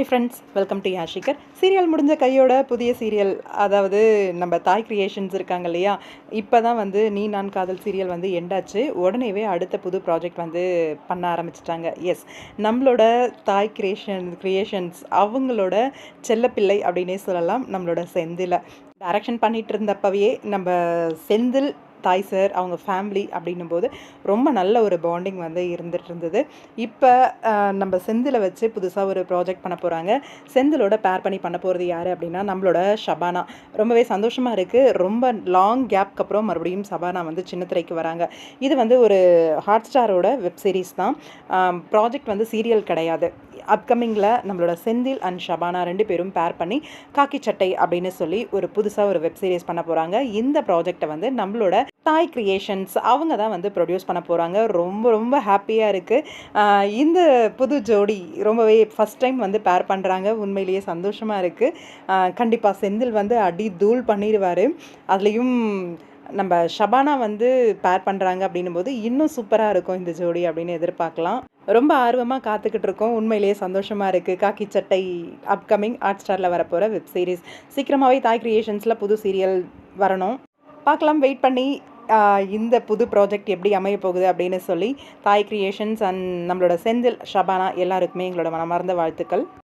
High friends welcome to யாஷிகர் serial முடிஞ்ச கையோட புதிய சீரியல் அதாவது நம்ம தாய் கிரியேஷன்ஸ் இருக்காங்க இல்லையா? இப்போ தான் வந்து நீ நான் காதல் சீரியல் வந்து எண்டாச்சு உடனேவே அடுத்த புது ப்ராஜெக்ட் வந்து பண்ண ஆரம்பிச்சிட்டாங்க. எஸ் நம்மளோட தாய் கிரியேஷன் கிரியேஷன்ஸ் அவங்களோட செல்லப்பிள்ளை அப்படின்னே சொல்லலாம். நம்மளோட செந்தில. டைரக்ஷன் பண்ணிகிட்டு இருந்தப்பவே நம்ம செந்தில் தாய் சார் அவங்க ஃபேமிலி அப்படின்னும் போது ரொம்ப நல்ல ஒரு பாண்டிங் வந்து இருந்துட்டு இருந்தது இப்போ நம்ம செந்தில் வச்சு புதுசாக ஒரு ப்ராஜெக்ட் பண்ண போகிறாங்க செந்திலோட பேர் பண்ணி பண்ண போகிறது யார் அப்படின்னா நம்மளோட ஷபானா. ரொம்பவே சந்தோஷமாக இருக்குது ரொம்ப லாங் கேப்க்கு அப்புறம் மறுபடியும் சபானா வந்து சின்ன திரைக்கு வராங்க. இது வந்து ஒரு ஹாட் ஸ்டாரோட வெப் சீரிஸ் தான். ப்ராஜெக்ட் வந்து சீரியல் கிடையாது. அப்கமிங்கில் நம்மளோட செந்தில் அண்ட் ஷபானா ரெண்டு பேரும் பேர் பண்ணி காக்கி சட்டை அப்படின்னு சொல்லி ஒரு புதுசாக ஒரு வெப் சீரிஸ் பண்ண போகிறாங்க இந்த ப்ராஜெக்டை வந்து நம்மளோட தாய் கிரியேஷன்ஸ் அவங்க தான் வந்து ப்ரொடியூஸ் பண்ண போகிறாங்க ரொம்ப ரொம்ப ஹாப்பியாக இருக்குது இந்த புது ஜோடி ரொம்பவே ஃபஸ்ட் டைம் வந்து பேர் பண்ணுறாங்க உண்மையிலேயே சந்தோஷமாக இருக்குது கண்டிப்பாக செந்தில் வந்து அடி தூள் பண்ணிடுவார். அதுலேயும் நம்ம ஷபானா வந்து பேர் பண்ணுறாங்க அப்படின்னும் போது இன்னும் சூப்பராக இருக்கும் இந்த ஜோடி அப்படின்னு எதிர்பார்க்கலாம். ரொம்ப ஆர்வமாக காத்துக்கிட்டு இருக்கோம். உண்மையிலேயே சந்தோஷமாக இருக்குது காக்கி சட்டை அப்கமிங் ஹாட் ஸ்டாரில் வரப்போகிற வெப் சீரிஸ் சீக்கிரமாகவே தாய் கிரியேஷன்ஸில் புது சீரியல் வரணும். பார்க்கலாம். வெயிட் பண்ணி இந்த புது ப்ராஜெக்ட் எப்படி அமைய போகுது அப்படின்னு சொல்லி தாய் கிரியேஷன்ஸ் அண்ட் நம்மளோட செந்தில் ஷபானா எல்லாருக்குமே எங்களோட மனமார்ந்த வாழ்த்துக்கள்.